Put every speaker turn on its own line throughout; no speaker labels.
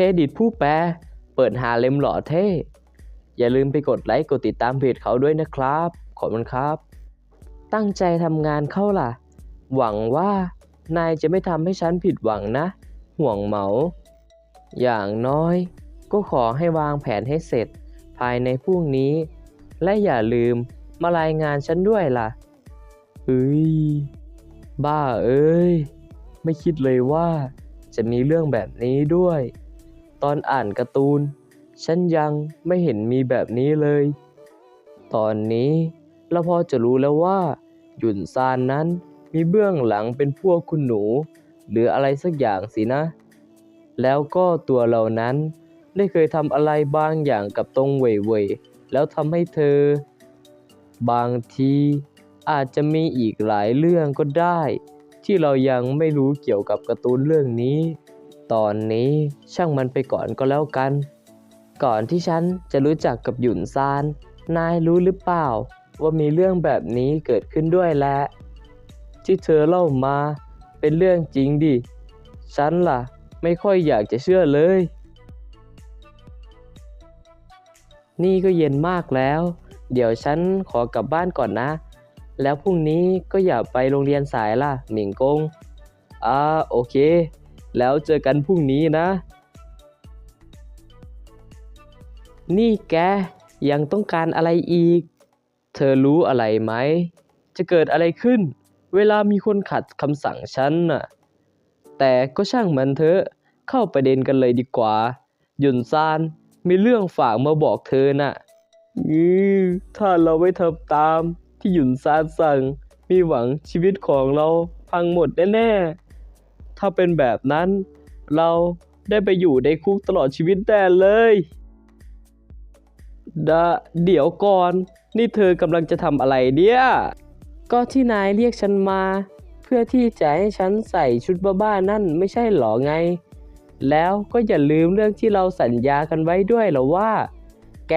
รดิตผู้แปล เปิดหาเล่มหล่อเท่ อย่าลืมไปกดไลค์กดติดตามเพจเขาด้วยนะครับ ขอบคุณครับ ตั้งใจทำงานเข้าล่ะ หวังว่านายจะไม่ทำให้ฉันผิดหวังนะ ห่วงเหมา อย่างน้อย ก็ขอให้วางแผนให้เสร็จภายในพรุ่งนี้ และอย่าลืมมารายงานฉันด้วยล่ะเฮ้ย บ้าเอ้ย ไม่คิดเลยว่าจะมีเรื่องแบบนี้ด้วย ตอนอ่านการ์ตูน ฉันยังไม่เห็นมีแบบนี้เลย ตอนนี้เราพอจะรู้แล้วว่า หยุนซานนั้นมีเบื้องหลังเป็นพวกคุณหนู หรืออะไรสักอย่างสินะ แล้วก็ตัวเรานั้นได้เคยทำอะไรบางอย่างกับตรงเว่ยเว่ยแล้วทำให้เธอ บางทีอาจจะมีอีกหลายเรื่องก็ได้ ที่เรายังไม่รู้เกี่ยวกับการ์ตูนเรื่องนี้ ตอนนี้ช่างมันไปก่อนก็แล้วกัน ก่อนที่ฉันจะรู้จักกับหยุนซาน นายรู้หรือเปล่า ว่ามีเรื่องแบบนี้เกิดขึ้นด้วยแหละ ที่เธอเล่ามาเป็นเรื่องจริงดิ ฉันล่ะ ไม่ค่อยอยากจะเชื่อเลย นี่ก็เย็นมากแล้ว เดี๋ยวฉันขอกลับบ้านก่อนนะ แล้วพรุ่งนี้ก็อย่าไปโรงเรียนสายล่ะ หมิงกงอ่าโอเค แล้วเจอกันพรุ่งนี้นะ นี่แกยังต้องการอะไรอีก เธอรู้อะไรไหม จะเกิดอะไรขึ้น เวลามีคนขัดคำสั่งฉันน่ะ แต่ก็ช่างมันเถอะ เข้าประเด็นกันเลยดีกว่า หยุนซานมีเรื่องฝากมาบอกเธอน่ะอือถ้าเราไม่ทำตามที่หยุนซานสั่ง มีหวังชีวิตของเราพังหมดแน่ ๆ ถ้าเป็นแบบนั้น เราได้ไปอยู่ในคุกตลอดชีวิตแน่เลยดะเดี๋ยวก่อน นี่เธอกำลังจะทำอะไรเนี่ย ก็ที่นายเรียกฉันมา เพื่อที่จะให้ฉันใส่ชุดบ้าๆนั่นไม่ใช่หรอไง แล้วก็อย่าลืมเรื่องที่เราสัญญากันไว้ด้วยเหรอว่า แก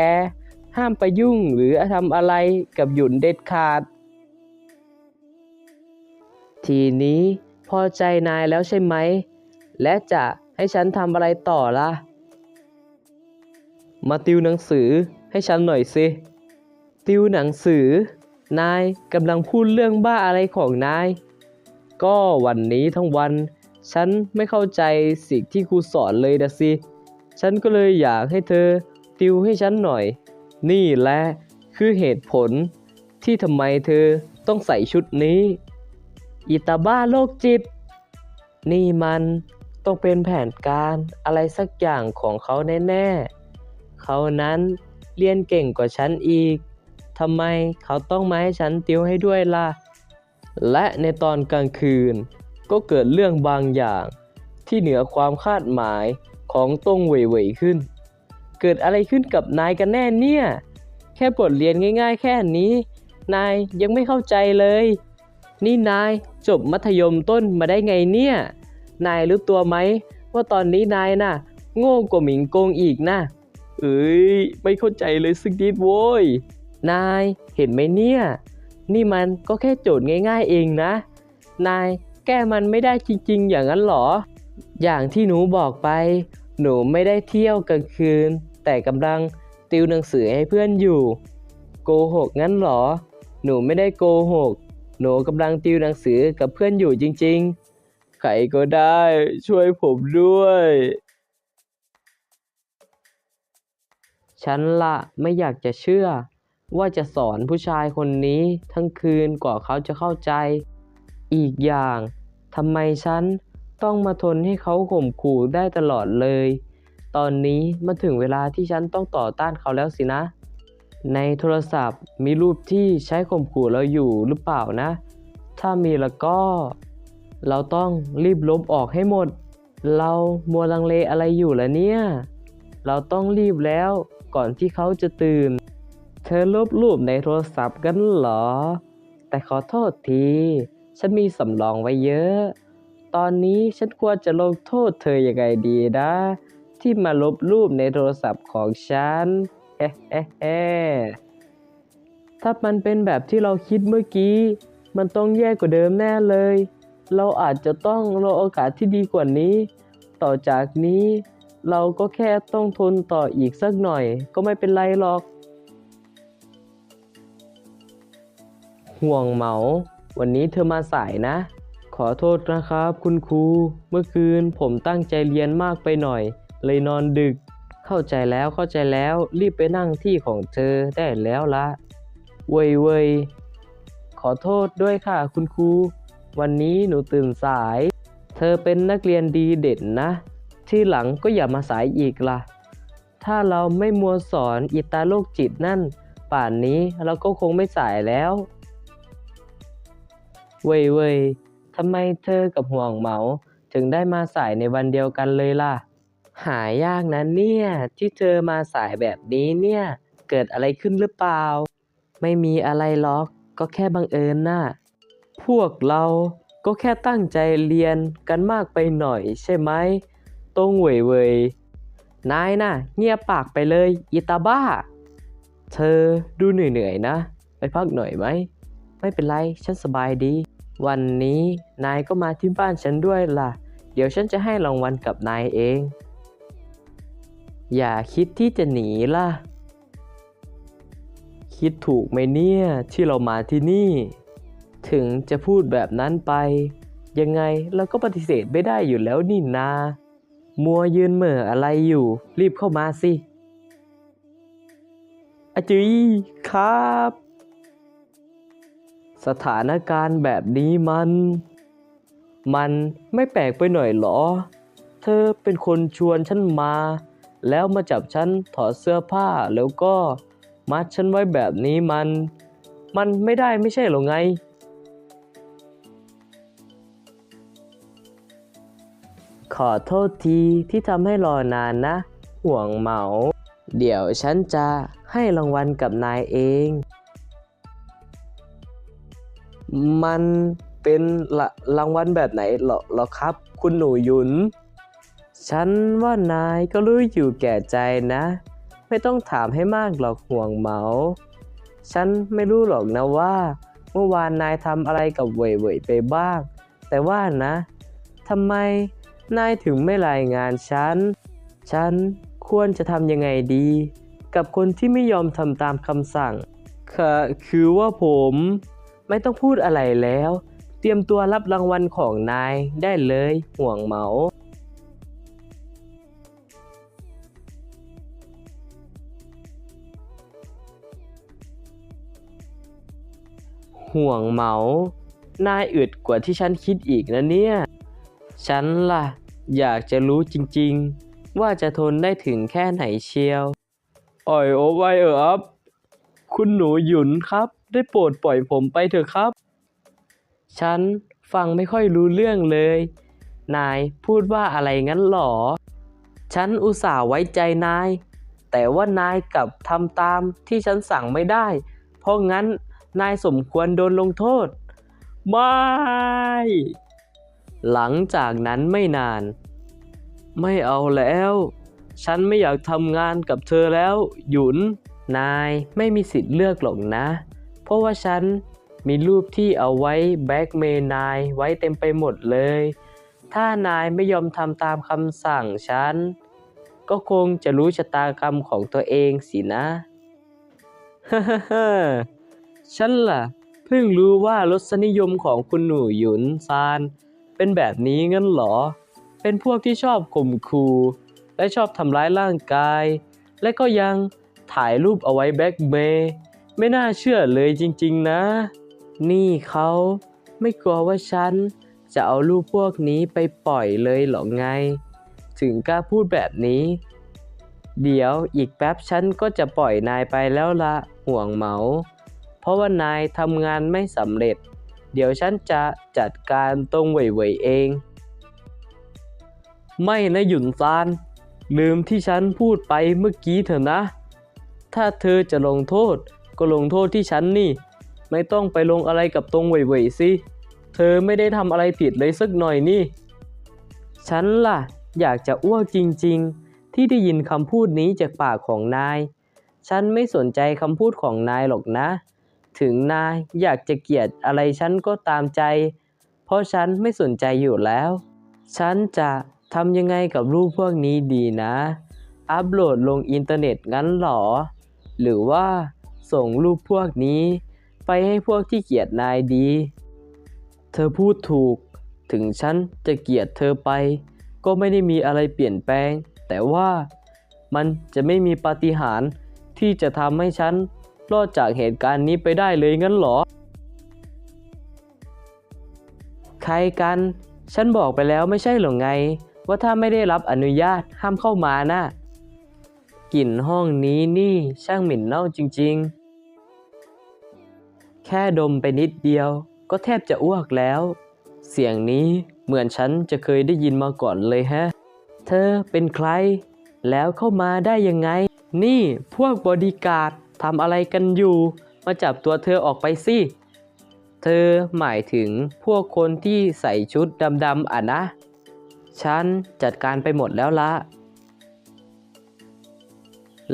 ห้ามไปยุ่งหรือทำอะไรกับหยุนเด็ดขาด ทีนี้ พอใจนายแล้วใช่ไหม และจะให้ฉันทำอะไรต่อล่ะ มาติวหนังสือให้ฉันหน่อยสิ ติวหนังสือ นายกำลังพูดเรื่องบ้าอะไรของนาย ก็วันนี้ทั้งวัน ฉันไม่เข้าใจสิ่งที่ครูสอนเลยนะสิ ฉันก็เลยอยากให้เธอ ติวให้ฉันหน่อย นี่แหละคือเหตุผลที่ทำไมเธอต้องใส่ชุดนี้ อิตาบ้าโลกจิต นี่มันต้องเป็นแผนการอะไรสักอย่างของเขาแน่ๆ เขานั้นเรียนเก่งกว่าฉันอีก ทำไมเขาต้องมาให้ฉันติวให้ด้วยล่ะ และในตอนกลางคืน ก็เกิดเรื่องบางอย่าง ที่เหนือความคาดหมายของตงเหวยๆขึ้น เกิดอะไรขึ้นกับนายกันแน่เนี่ย แค่บทเรียนง่าย ๆ แค่นี้ นายยังไม่เข้าใจเลย นี่นาย จบมัธยมต้นมาได้ไงเนี่ย นายรู้ตัวไหม ว่าตอนนี้นายน่ะ โง่กว่าหมิงโกงอีกนะเอ้ยไม่เข้าใจเลยสักนิดโว้ย นายเห็นไหมเนี่ย นี่มันก็แค่โจทย์ง่ายๆเองนะ นายแก้มันไม่ได้จริงๆ อย่างนั้นหรอ อย่างที่หนูบอกไป หนูไม่ได้เที่ยวกลางคืน แต่กำลังติวหนังสือให้เพื่อนอยู่ โกหกงั้นหรอ หนูไม่ได้โกหก หนูกำลังติวหนังสือกับเพื่อนอยู่จริงๆ ใครก็ได้ช่วยผมด้วย ฉันละไม่อยากจะเชื่อ ว่าจะสอนผู้ชายคนนี้ทั้งคืนกว่าเขาจะเข้าใจ อีกอย่างทำไมฉันต้องมาทนให้เขาข่มขู่ได้ตลอดเลย ตอนนี้มาถึงเวลาที่ฉันต้องต่อต้านเขาแล้วสินะ ในโทรศัพท์มีรูปที่ใช้ข่มขู่เราอยู่หรือเปล่านะ ถ้ามีแล้วก็ เราต้องรีบลบออกให้หมด เรามัวลังเลอะไรอยู่ล่ะเนี่ย เราต้องรีบแล้วก่อนที่เขาจะตื่น เธอลบรูปในโทรศัพท์กันเหรอ แต่ขอโทษที ฉันมีสำรองไว้เยอะ ตอนนี้ฉันควรจะลงโทษเธอยังไงดีนะ ที่มาลบรูปในโทรศัพท์ของฉัน เฮ้เฮ้เฮ้ถ้ามันเป็นแบบที่เราคิดเมื่อกี้ มันต้องแย่กว่าเดิมแน่เลย เราอาจจะต้องรอโอกาสที่ดีกว่านี้ ต่อจากนี้ เราก็แค่ต้องทนต่ออีกสักหน่อย ก็ไม่เป็นไรหรอก ห่วงเหมา วันนี้เธอมาสายนะ ขอโทษนะครับ คุณครู เมื่อคืนผมตั้งใจเรียนมากไปหน่อย เลยนอนดึก เข้าใจแล้วเข้าใจแล้วรีบไปนั่งที่ของเธอได้แล้วละเว้ยเว้ยขอโทษด้วยค่ะคุณครู วันนี้หนูตื่นสาย เธอเป็นนักเรียนดีเด่นนะ ที่หลังก็อย่ามาสายอีกล่ะ ถ้าเราไม่มัวสอนอิตาโลกจิตนั่น ป่านนี้เราก็คงไม่สายแล้ว เว้ยเว้ยทำไมเธอกับห่วงเหมาถึงได้มาสายในวันเดียวกันเลยล่ะ หายากนะเนี่ย ที่เธอมาสายแบบนี้เนี่ย เกิดอะไรขึ้นหรือเปล่า ไม่มีอะไรหรอกก็แค่บังเอิญน่ะ พวกเราก็แค่ตั้งใจเรียนกันมากไปหน่อยใช่ไหมตรงเว่ยเว่ยนายน่ะ เงียบปากไปเลยอีตาบ้า เธอดูเหนื่อยๆนะ ไปพักหน่อยไหม ไม่เป็นไร ฉันสบายดี วันนี้นายก็มาที่บ้านฉันด้วยล่ะ เดี๋ยวฉันจะให้รางวัลกับนายเอง อย่าคิดที่จะหนีล่ะ คิดถูกไหมเนี่ยที่เรามาที่นี่ ถึงจะพูดแบบนั้นไป ยังไงเราก็ปฏิเสธไม่ได้อยู่แล้วนี่นา มัวยืนเหม่ออะไรอยู่ รีบเข้ามาสิอาจุยครับ สถานการณ์แบบนี้มัน มันไม่แปลกไปหน่อยเหรอ เธอเป็นคนชวนฉันมา แล้วมาจับฉันถอดเสื้อผ้าแล้วก็มัดฉันไว้แบบนี้มัน มันไม่ได้ไม่ใช่หรอไง ขอโทษทีที่ทำให้รอนานนะ ห่วงเหมา เดี๋ยวฉันจะให้รางวัลกับนายเอง มันเป็นละรางวัลแบบไหนเหรอหรอครับ คุณหนูยุน ฉันว่านายก็รู้อยู่แก่ใจนะ ไม่ต้องถามให้มากหรอกห่วงเหมา ฉันไม่รู้หรอกนะว่า เมื่อวานนายทำอะไรกับเหว่ยไปบ้าง แต่ว่านะทำไมนายถึงไม่รายงานฉัน ฉันควรจะทำยังไงดี กับคนที่ไม่ยอมทำตามคำสั่งค่ะคือว่าผมไม่ต้องพูดอะไรแล้ว เตรียมตัวรับรางวัลของนายได้เลยห่วงเหมา ห่วงเหมา นายอึดกว่าที่ฉันคิดอีกนะเนี่ย ฉันล่ะ อยากจะรู้จริงๆ ว่าจะทนได้ถึงแค่ไหนเชียว อ่อยโอบไวเอออัพคุณหนูหยุนครับ ได้โปรดปล่อยผมไปเถอะครับ ฉันฟังไม่ค่อยรู้เรื่องเลย นายพูดว่าอะไรงั้นหรอ ฉันอุตส่าห์ไว้ใจนาย แต่ว่านายกลับทำตามที่ฉันสั่งไม่ได้ เพราะงั้น นายสมควรโดนลงโทษ ไม่ หลังจากนั้นไม่นาน ไม่เอาแล้ว ฉันไม่อยากทำงานกับเธอแล้ว หยุน นายไม่มีสิทธิ์เลือกหรอกนะ เพราะว่าฉันมีรูปที่เอาไว้แบล็กเมย์นายไว้เต็มไปหมดเลย ถ้านายไม่ยอมทำตามคำสั่งฉัน ก็คงจะรู้ชะตากรรมของตัวเองสินะฮ่าฮ่าฮ่า ฉันล่ะ เพิ่งรู้ว่ารสนิยมของคุณหนูหยุนซาน เป็นแบบนี้งั้นเหรอ เป็นพวกที่ชอบข่มขู่และชอบทำร้ายร่างกาย และก็ยังถ่ายรูปเอาไว้แบ็กเมย์ไม่น่าเชื่อเลยจริง ๆ นะ นี่เขาไม่กลัวว่าฉัน จะเอารูปพวกนี้ไปปล่อยเลยเหรอไง ถึงกล้าพูดแบบนี้ เดี๋ยวอีกแป๊บฉันก็จะปล่อยนายไปแล้วละห่วงเหมา เพราะว่านายทำงานไม่สำเร็จ เดี๋ยวฉันจะจัดการตรงเหว่ยๆเอง ไม่นะหยุนซาน ลืมที่ฉันพูดไปเมื่อกี้เถอะนะ ถ้าเธอจะลงโทษ ก็ลงโทษที่ฉันนี่ ไม่ต้องไปลงอะไรกับตรงเหว่ยๆสิ เธอไม่ได้ทำอะไรผิดเลยสักหน่อยนี่ ฉันล่ะ อยากจะอ้วกจริง ๆ ที่ได้ยินคำพูดนี้จากปากของนายฉันไม่สนใจคำพูดของนายหรอกนะ ถึงนายอยากจะเกลียดอะไรฉันก็ตามใจ เพราะฉันไม่สนใจอยู่แล้ว ฉันจะทำยังไงกับรูปพวกนี้ดีนะ อัปโหลดลงอินเทอร์เน็ตงั้นหรอ หรือว่าส่งรูปพวกนี้ ไปให้พวกที่เกลียดนายดี เธอพูดถูก ถึงฉันจะเกลียดเธอไป ก็ไม่ได้มีอะไรเปลี่ยนแปลง แต่ว่ามันจะไม่มีปาฏิหาริย์ที่จะทำให้ฉัน รอดจากเหตุการณ์นี้ไปได้เลยงั้นเหรอ ใครกัน ฉันบอกไปแล้วไม่ใช่หรอไง ว่าถ้าไม่ได้รับอนุญาตห้ามเข้ามานะ่ะกลิ่นห้องนี้นี่ช่างเหม็นเน่าจริงๆ แค่ดมไปนิดเดียว ก็แทบจะอ้วกแล้ว เสียงนี้เหมือนฉันจะเคยได้ยินมาก่อนเลยฮะ เธอเป็นใคร แล้วเข้ามาได้ยังไง นี่พวกบอดี้การ์ด ทำอะไรกันอยู่ มาจับตัวเธอออกไปสิ เธอหมายถึงพวกคนที่ใส่ชุดดำๆอะนะ ฉันจัดการไปหมดแล้วละ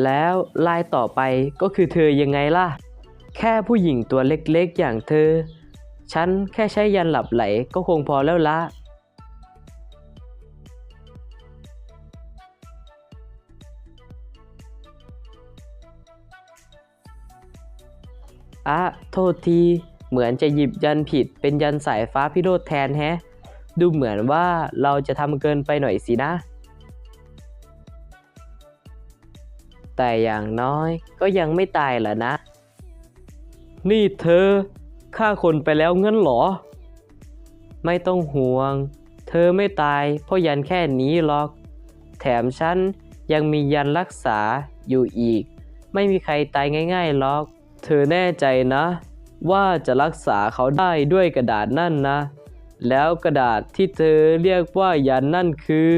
แล้วลายต่อไปก็คือเธอยังไงล่ะ แค่ผู้หญิงตัวเล็กๆอย่างเธอ ฉันแค่ใช้ยันหลับไหลก็คงพอแล้วละ อะโทษที เหมือนจะหยิบยันผิดเป็นยันสายฟ้าพิโรธแทนแฮะ ดูเหมือนว่าเราจะทำเกินไปหน่อยสินะ แต่อย่างน้อยก็ยังไม่ตายหละนะ นี่เธอฆ่าคนไปแล้วเงั้นหรอ ไม่ต้องห่วง เธอไม่ตายเพราะยันแค่นี้หรอก แถมฉันยังมียันรักษาอยู่อีก ไม่มีใครตายง่ายๆหรอก ธอแน่ใจนะ ว่าจะรักษาเขาได้ด้วยกระดาษนั่นนะ แล้วกระดาษที่เธอเรียกว่ายันนั่นคือ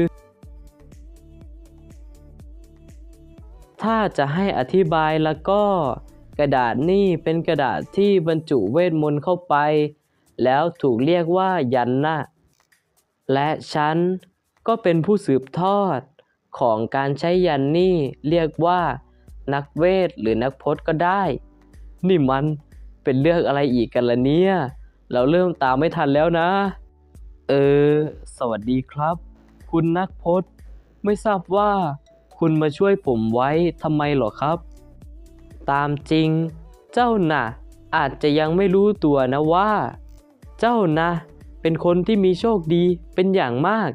ถ้าจะให้อธิบายแล้วก็ กระดาษนี่เป็นกระดาษที่บรรจุเวทมนต์เข้าไป แล้วถูกเรียกว่ายันนะและฉันก็เป็นผู้สืบทอดของการใช้ยันนี่เรียกว่านักเวทหรือนักพจน์ก็ได้ นี่มันเป็นเรื่องอะไรอีกกันล่ะเนี่ย เราเริ่มตามไม่ทันแล้วนะ เออ สวัสดีครับ คุณนักพจน์ ไม่ทราบว่า คุณมาช่วยผมไว้ทำไมหรอครับ ตามจริง เจ้าน่ะ อาจจะยังไม่รู้ตัวนะว่า เจ้านะ เป็นคนที่มีโชคดีเป็นอย่างมาก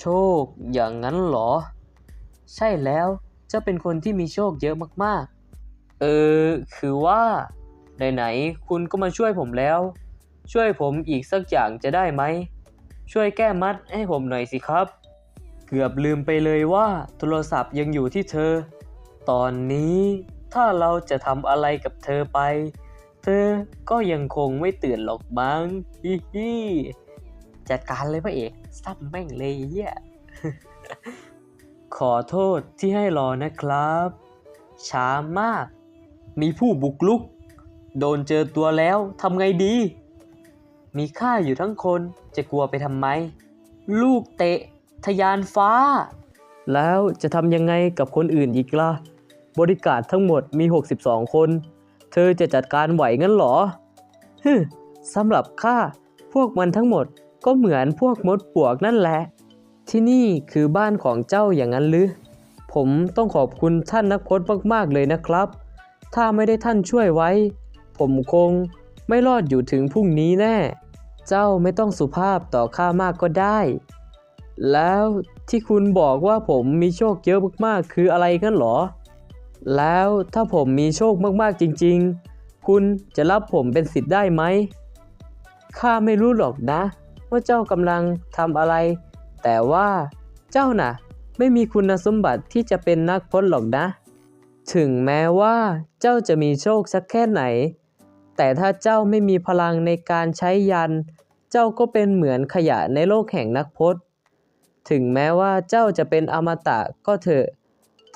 โชคอย่างนั้นหรอ ใช่แล้วเจ้าเป็นคนที่มีโชคเยอะมากๆ เออ คือว่า ไหนๆ คุณก็มาช่วยผมแล้ว ช่วยผมอีกสักอย่างจะได้ไหม ช่วยแก้มัดให้ผมหน่อยสิครับ เกือบลืมไปเลยว่าโทรศัพท์ยังอยู่ที่เธอ ตอนนี้ถ้าเราจะทำอะไรกับเธอไป เธอก็ยังคงไม่ตื่นหรอกมั้งฮิฮิจัดการเลยพระเอกซับแม่งเลยเฮียขอโทษที่ให้รอนะครับ ช้ามาก มีผู้บุกลุก โดนเจอตัวแล้วทำไงดี มีข้าอยู่ทั้งคนจะกลัวไปทำไม ลูกเตะทะยานฟ้า แล้วจะทำยังไงกับคนอื่นอีกล่ะ บริการทั้งหมดมี 62 คน เธอจะจัดการไหวงั้นหรอฮึสำหรับข้าพวกมันทั้งหมดก็เหมือนพวกมดปลวกนั่นแหละ ที่นี่คือบ้านของเจ้าอย่างนั้นหรือ ผมต้องขอบคุณท่านนักพจน์มาก ๆ เลยนะครับ ถ้าไม่ได้ท่านช่วยไว้ ผมคงไม่รอดอยู่ถึงพรุ่งนี้แน่ เจ้าไม่ต้องสุภาพต่อข้ามากก็ได้ แล้วที่คุณบอกว่าผมมีโชคเยอะมากๆ คืออะไรกันหรอ แล้วถ้าผมมีโชคมากๆจริง ๆ คุณจะรับผมเป็นสิทธิ์ได้ไหม ข้าไม่รู้หรอกนะ ว่าเจ้ากำลังทำอะไร แต่ว่าเจ้าน่ะ ไม่มีคุณสมบัติที่จะเป็นนักพจน์หรอกนะ ถึงแม้ว่าเจ้าจะมีโชคสักแค่ไหน แต่ถ้าเจ้าไม่มีพลังในการใช้ยัน เจ้าก็เป็นเหมือนขยะในโลกแห่งนักพจน์ ถึงแม้ว่าเจ้าจะเป็นอมตะก็เถอะ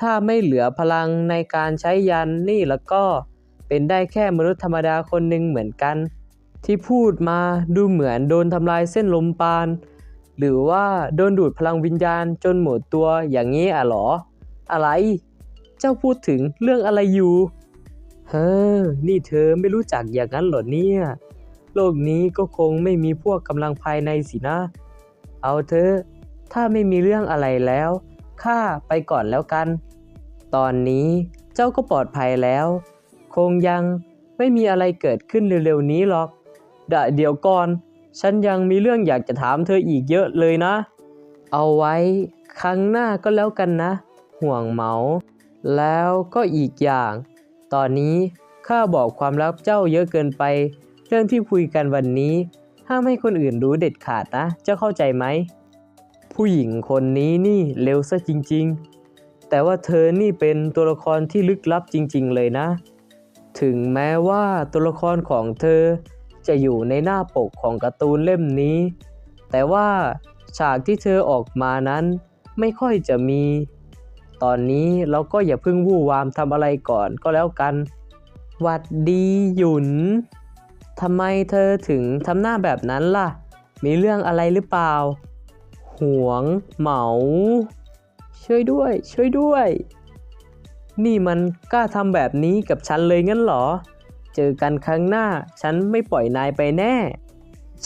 ถ้าไม่เหลือพลังในการใช้ยันนี่แล้วก็เป็นได้แค่มนุษย์ธรรมดาคนหนึ่งเหมือนกัน ที่พูดมาดูเหมือนโดนทำลายเส้นลมปาน หรือว่าโดนดูดพลังวิญญาณจนหมดตัวอย่างนี้อะหรอ อะไร เจ้าพูดถึงเรื่องอะไรอยู่ เฮ้อ นี่เธอไม่รู้จักอย่างนั้นเหรอเนี่ย โลกนี้ก็คงไม่มีพวกกำลังภายในสินะ เอาเธอะถ้าไม่มีเรื่องอะไรแล้ว ข้าไปก่อนแล้วกัน ตอนนี้เจ้าก็ปลอดภัยแล้ว คงยังไม่มีอะไรเกิดขึ้นเร็วๆนี้หรอกดะเดี๋ยวก่อน ฉันยังมีเรื่องอยากจะถามเธออีกเยอะเลยนะ เอาไว้ครั้งหน้าก็แล้วกันนะ ห่วงเหมา แล้วก็อีกอย่าง ตอนนี้ข้าบอกความลับเจ้าเยอะเกินไป เรื่องที่คุยกันวันนี้ห้ามให้คนอื่นรู้เด็ดขาดนะ เจ้าเข้าใจไหม ผู้หญิงคนนี้นี่เร็วซะจริง ๆ แต่ว่าเธอนี่เป็นตัวละครที่ลึกลับจริง ๆ เลยนะ ถึงแม้ว่าตัวละครของเธอจะอยู่ในหน้าปกของการ์ตูนเล่มนี้ แต่ว่าฉากที่เธอออกมานั้นไม่ค่อยจะมี ตอนนี้เราก็อย่าเพิ่งวู่วามทำอะไรก่อนก็แล้วกัน หวัดดีหยุนทำไมเธอถึงทำหน้าแบบนั้นล่ะ มีเรื่องอะไรหรือเปล่าห่วง เหมา ช่วยด้วย ช่วยด้วย นี่มันกล้าทำแบบนี้กับฉันเลยงั้นเหรอ เจอกันครั้งหน้า ฉันไม่ปล่อยนายไปแน่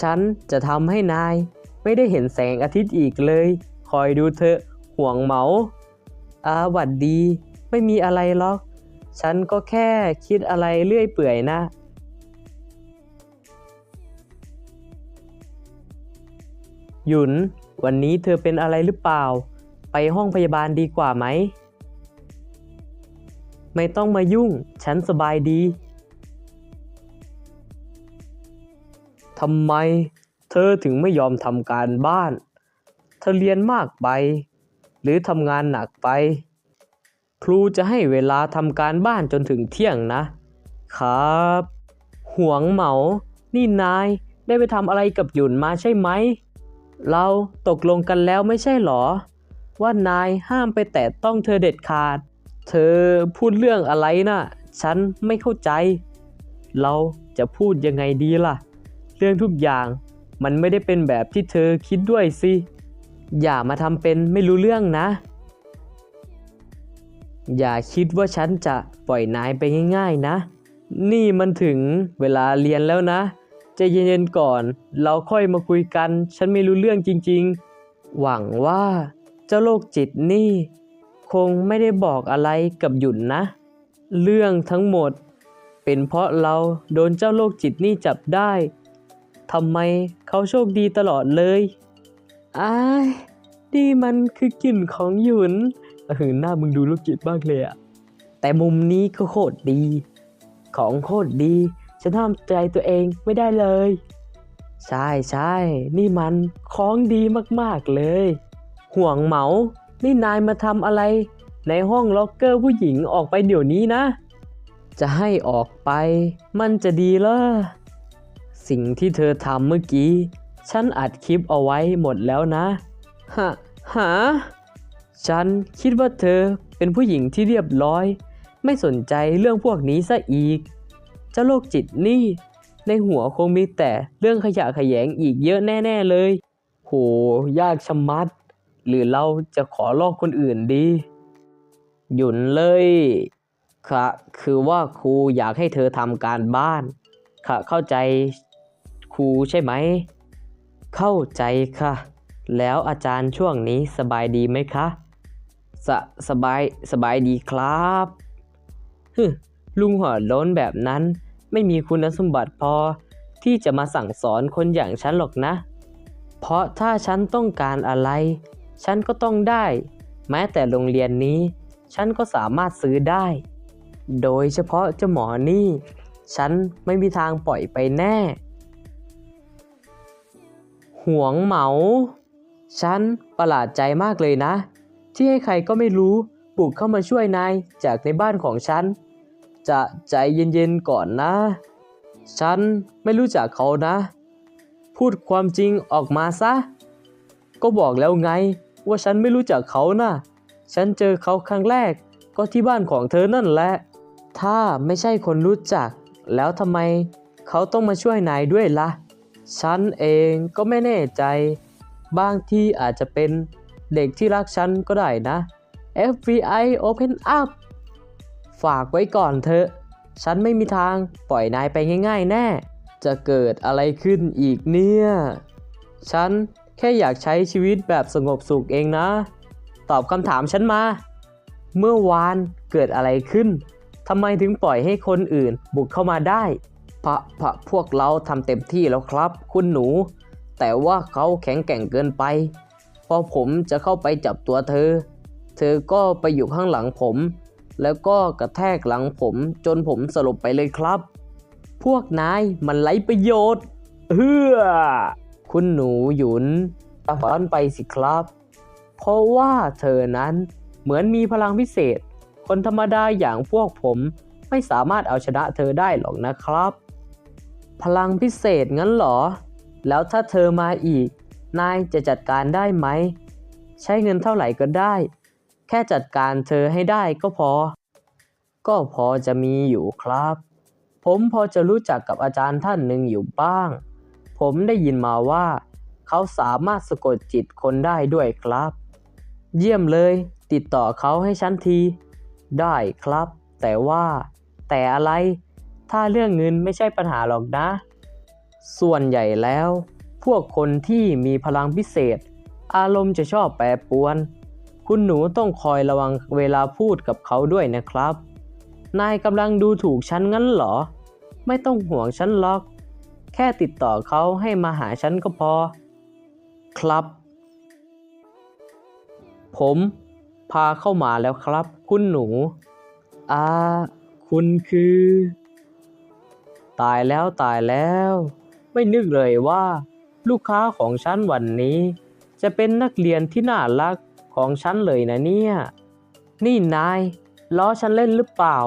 ฉันจะทำให้นาย ไม่ได้เห็นแสงอาทิตย์อีกเลย คอยดูเถอห่วงเหมา อาหวัดดี ไม่มีอะไรหรอก ฉันก็แค่คิดอะไรเรื่อยเปื่อยนะ หยุน วันนี้เธอเป็นอะไรหรือเปล่า ไปห้องพยาบาลดีกว่าไหม ไม่ต้องมายุ่ง ฉันสบายดีทำไม เธอถึงไม่ยอมทำการบ้าน เธอเรียนมากไป หรือทำงานหนักไป ครูจะให้เวลาทำการบ้านจนถึงเที่ยงนะ ครับ ห่วงเหมา นี่นายได้ไปทำอะไรกับหยุนมาใช่ไหม เราตกลงกันแล้วไม่ใช่หรอ ว่านายห้ามไปแตะต้องเธอเด็ดขาด เธอพูดเรื่องอะไรนะ่ะ ฉันไม่เข้าใจ เราจะพูดยังไงดีล่ะ เรื่องทุกอย่างมันไม่ได้เป็นแบบที่เธอคิดด้วยสิ อย่ามาทำเป็นไม่รู้เรื่องนะ อย่าคิดว่าฉันจะปล่อยนายไปง่าย ๆนะ นี่มันถึงเวลาเรียนแล้วนะใจะเย็นๆก่อน เราค่อยมาคุยกัน ฉันไม่รู้เรื่องจริงๆ หวังว่าเจ้าโรคจิตนี่ คงไม่ได้บอกอะไรกับหยุ่นนะ เรื่องทั้งหมด เป็นเพราะเราโดนเจ้าโรคจิตนี่จับได้ทำไมเขาโชคดีตลอดเลย อ้ายนี่มันคือกลิ่นของหยุนเออหน้ามึงดูโรคจิตมากเลยอะแต่มุมนี้ก็โคตรดี ของโคตรดี ฉันห้ามใจตัวเองไม่ได้เลย ใช่ใช่นี่มันของดีมากๆเลย ห่วงเหมา นี่นายมาทำอะไร ในห้องล็อกเกอร์ผู้หญิงออกไปเดี๋ยวนี้นะ จะให้ออกไป มันจะดีเหรอสิ่งที่เธอทำเมื่อกี้ ฉันอัดคลิปเอาไว้หมดแล้วนะฮะหาฉันคิดว่าเธอเป็นผู้หญิงที่เรียบร้อย ไม่สนใจเรื่องพวกนี้ซะอีก เจ้าโรคจิตนี่ ในหัวคงมีแต่เรื่องขยะแขยงอีกเยอะแน่ ๆเลย โห ยากชะมัด หรือเราจะขอลอกคนอื่นดี หยุนเลยค่ะคือว่าครูอยากให้เธอทำการบ้านค่ะเข้าใจครูใช่ไหม เข้าใจค่ะ แล้วอาจารย์ช่วงนี้สบายดีไหมคะ สสบายสบายดีครับฮึลุงหัวล้นแบบนั้น ไม่มีคุณสมบัติพอ ที่จะมาสั่งสอนคนอย่างฉันหรอกนะ เพราะถ้าฉันต้องการอะไร ฉันก็ต้องได้ แม้แต่โรงเรียนนี้ ฉันก็สามารถซื้อได้ โดยเฉพาะเจ้าหมอนี่ ฉันไม่มีทางปล่อยไปแน่ ห่วงเหมา ฉันประหลาดใจมากเลยนะ ที่ให้ใครก็ไม่รู้บุกเข้ามาช่วยนายจากในบ้านของฉัน จะใจเย็นๆก่อนนะ ฉันไม่รู้จักเขานะ พูดความจริงออกมาซะ ก็บอกแล้วไงว่าฉันไม่รู้จักเขานะ่ะ ฉันเจอเขาครั้งแรกก็ที่บ้านของเธอนั่นแหละ ถ้าไม่ใช่คนรู้จัก แล้วทำไมเขาต้องมาช่วยนายด้วยละ่ะ ฉันเองก็ไม่แน่ใจ บางที่อาจจะเป็นเด็กที่รักฉันก็ได้นะ FBI Open Up ฝากไว้ก่อนเถอะ ฉันไม่มีทางปล่อยนายไปง่ายๆแน่ จะเกิดอะไรขึ้นอีกเนี่ย ฉันแค่อยากใช้ชีวิตแบบสงบสุขเองนะ ตอบคำถามฉันมา เมื่อวานเกิดอะไรขึ้นทำไมถึงปล่อยให้คนอื่นบุกเข้ามาได้ พะพะพวกเราทำเต็มที่แล้วครับ คุณหนู แต่ว่าเขาแข็งแกร่งเกินไป พอผมจะเข้าไปจับตัวเธอ เธอก็ไปอยู่ข้างหลังผม แล้วก็กระแทกหลังผมจนผมสลบไปเลยครับ พวกนายมันไร้ประโยชน์เฮือคุณหนูหยุนฝันไปสิครับ เพราะว่าเธอนั้นเหมือนมีพลังพิเศษ คนธรรมดาอย่างพวกผมไม่สามารถเอาชนะเธอได้หรอกนะครับ พลังพิเศษงั้นหรอ แล้วถ้าเธอมาอีก นายจะจัดการได้ไหม ใช้เงินเท่าไหร่ก็ได้ แค่จัดการเธอให้ได้ก็พอ ก็พอจะมีอยู่ครับ ผมพอจะรู้จักกับอาจารย์ท่านหนึ่งอยู่บ้าง ผมได้ยินมาว่า เขาสามารถสะกดจิตคนได้ด้วยครับ เยี่ยมเลย ติดต่อเขาให้ฉันที ได้ครับ แต่ว่า แต่อะไร ถ้าเรื่องเงินไม่ใช่ปัญหาหรอกนะ ส่วนใหญ่แล้ว พวกคนที่มีพลังพิเศษ อารมณ์จะชอบแปรปวน คุณหนูต้องคอยระวังเวลาพูดกับเขาด้วยนะครับ นายกำลังดูถูกฉันงั้นเหรอ ไม่ต้องห่วงฉันหรอก แค่ติดต่อเขาให้มาหาฉันก็พอ ครับ ผมพาเข้ามาแล้วครับ คุณหนู อ่า คุณคือ ตายแล้วตายแล้ว ไม่นึกเลยว่า ลูกค้าของฉันวันนี้ จะเป็นนักเรียนที่น่ารักของฉันเลยนะเนี่ย นี่นายล้อฉันเล่นหรือเปล่า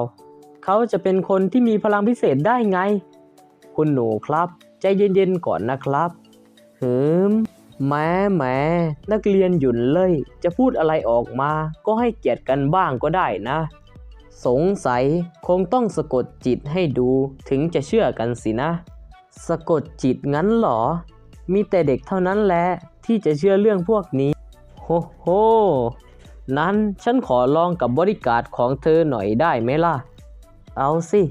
เขาจะเป็นคนที่มีพลังพิเศษได้ไง คุณหนูครับ ใจเย็นๆก่อนนะครับหืมแหม้แหม้นักเรียนหยุ่นเลย จะพูดอะไรออกมา ก็ให้เกียรติกันบ้างก็ได้นะ สงสัยคงต้องสะกดจิตให้ดูถึงจะเชื่อกันสินะ สะกดจิตงั้นเหรอ มีแต่เด็กเท่านั้นแหละที่จะเชื่อเรื่องพวกนี้ โฮโฮ นั้นฉันขอลองกับบริการของเธอหน่อยได้ไหมล่ะ เอาสิ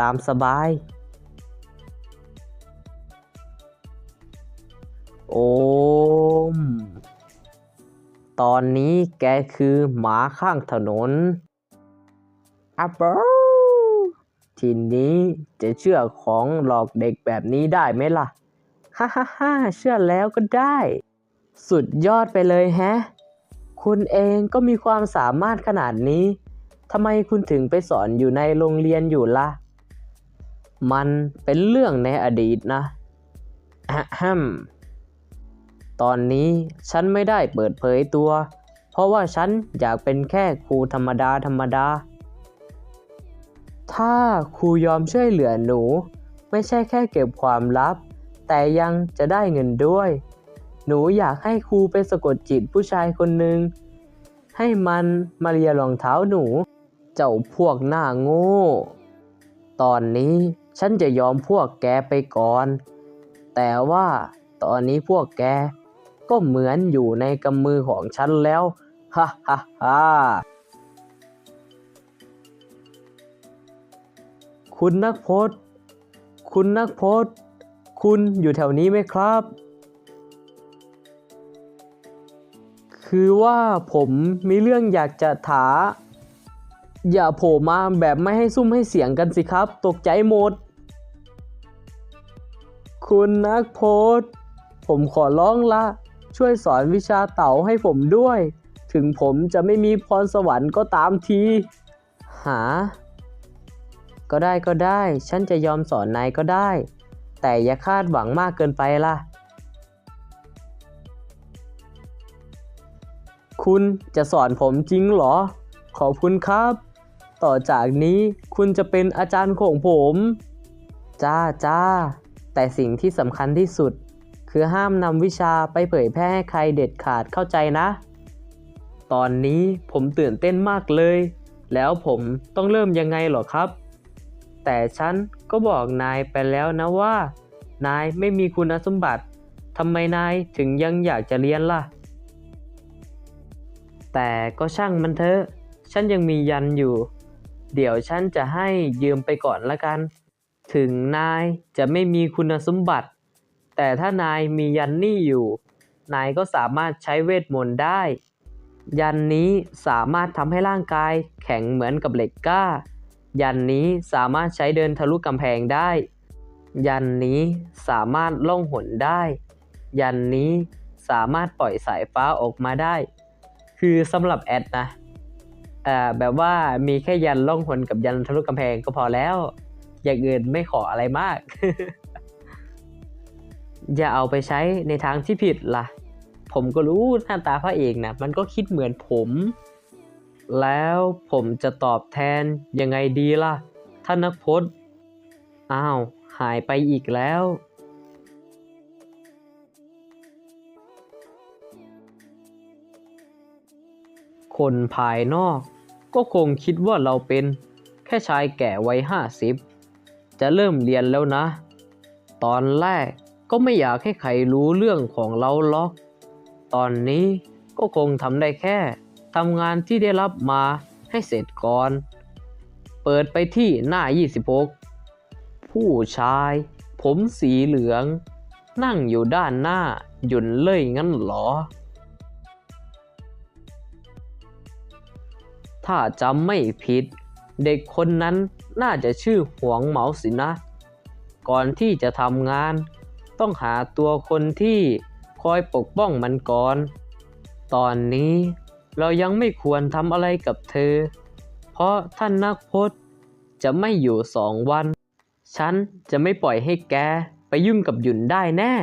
ตามสบาย โอม ตอนนี้แกคือหมาข้างถนน อัปเปทีนี้จะเชื่อของหลอกเด็กแบบนี้ได้ไหมล่ะ ฮ่าฮ่าฮ่าเชื่อแล้วก็ได้ สุดยอดไปเลยแฮะ คุณเองก็มีความสามารถขนาดนี้ ทำไมคุณถึงไปสอนอยู่ในโรงเรียนอยู่ล่ะ มันเป็นเรื่องในอดีตนะอะฮัมตอนนี้ฉันไม่ได้เปิดเผยตัว เพราะว่าฉันอยากเป็นแค่ครูธรรมดาธรรมดา ถ้าครูยอมช่วยเหลือหนู ไม่ใช่แค่เก็บความลับ แต่ยังจะได้เงินด้วย หนูอยากให้ครูไปสะกดจิตผู้ชายคนหนึ่งให้มันมาเลียรองเท้าหนู เจ้าพวกหน้าโง่ ตอนนี้ฉันจะยอมพวกแกไปก่อน แต่ว่าตอนนี้พวกแกก็เหมือนอยู่ในกำมือของฉันแล้ว ฮ่าฮ่าฮ่า คุณนักพจน์ คุณนักพจน์ คุณอยู่แถวนี้ไหมครับ คือว่าผมมีเรื่องอยากจะถา อย่าโผล่มาแบบไม่ให้ซุ่มให้เสียงกันสิครับ ตกใจหมด คุณนักโพสต์ผมขอร้องละ ช่วยสอนวิชาเต่าให้ผมด้วย ถึงผมจะไม่มีพรสวรรค์ก็ตามที หา ก็ได้ก็ได้ ฉันจะยอมสอนนายก็ได้ แต่อย่าคาดหวังมากเกินไปล่ะ คุณจะสอนผมจริงเหรอ ขอบคุณครับ ต่อจากนี้คุณจะเป็นอาจารย์ของผม จ้าจ้า แต่สิ่งที่สำคัญที่สุด คือห้ามนำวิชาไปเผยแพร่ให้ใครเด็ดขาดเข้าใจนะ ตอนนี้ผมตื่นเต้นมากเลยแล้วผมต้องเริ่มยังไงเหรอครับ แต่ฉันก็บอกนายไปแล้วนะว่า นายไม่มีคุณสมบัติทำไมนายถึงยังอยากจะเรียนล่ะ แต่ก็ช่างมันเถอะ ฉันยังมียันอยู่ เดี๋ยวฉันจะให้ยืมไปก่อนละกัน ถึงนายจะไม่มีคุณสมบัติ แต่ถ้านายมียันนี่อยู่ นายก็สามารถใช้เวทมนต์ได้ ยันนี้สามารถทำให้ร่างกายแข็งเหมือนกับเหล็กกล้า ยันนี้สามารถใช้เดินทะลุกำแพงได้ ยันนี้สามารถล่องหนได้ ยันนี้สามารถปล่อยสายฟ้าออกมาได้ คือสำหรับแอดนะอ่อแบบว่ามีแค่ยันล่องหนกับยันทะลุกำแพงก็พอแล้ว อย่างอื่นไม่ขออะไรมาก อย่าเอาไปใช้ในทางที่ผิดล่ะ ผมก็รู้หน้าตาพระเอกนะมันก็คิดเหมือนผม แล้วผมจะตอบแทนยังไงดีล่ะ ท่านนักพจน์ อ้าว หายไปอีกแล้ว คนภายนอก ก็คงคิดว่าเราเป็น แค่ชายแก่วัยห้าสิบ จะเริ่มเรียนแล้วนะ ตอนแรกก็ไม่อยากให้ใครรู้เรื่องของเราหรอก ตอนนี้ก็คงทำได้แค่ ทำงานที่ได้รับมาให้เสร็จก่อน เปิดไปที่หน้า 26 ผู้ชาย ผมสีเหลือง นั่งอยู่ด้านหน้า หยุ่นเล่ยงั้นหรอ ถ้าจำไม่ผิด เด็กคนนั้นน่าจะชื่อหวงเหมาสินะ ก่อนที่จะทำงาน ต้องหาตัวคนที่คอยปกป้องมันก่อน ตอนนี้ เรายังไม่ควรทำอะไรกับเธอ เพราะท่านนักพจน์จะไม่อยู่สองวัน ฉันจะไม่ปล่อยให้แกไปยุ่งกับหยุ่นได้แน่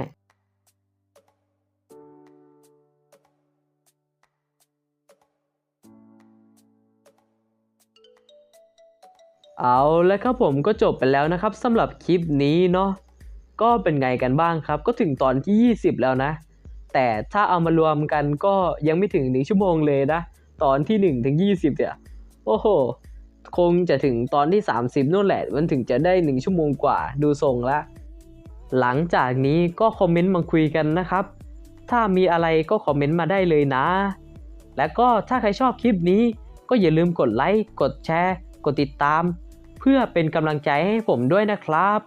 เอาแล้วครับผมก็จบไปแล้วนะครับสำหรับคลิปนี้เนาะก็เป็นไงกันบ้างครับ ก็ถึงตอนที่ 20 แล้วนะ แต่ถ้าเอามารวมกันก็ยังไม่ถึง1ชั่วโมงเลยนะ ตอนที่1ถึง20เนี่ย โอ้โห คงจะถึงตอนที่30นู่นแหละ มันถึงจะได้1ชั่วโมงกว่าดูทรงละ หลังจากนี้ก็คอมเมนต์มาคุยกันนะครับ ถ้ามีอะไรก็คอมเมนต์มาได้เลยนะ และก็ถ้าใครชอบคลิปนี้ก็อย่าลืมกดไลค์ กดแชร์ กดติดตาม เพื่อเป็นกำลังใจให้ผมด้วยนะครับ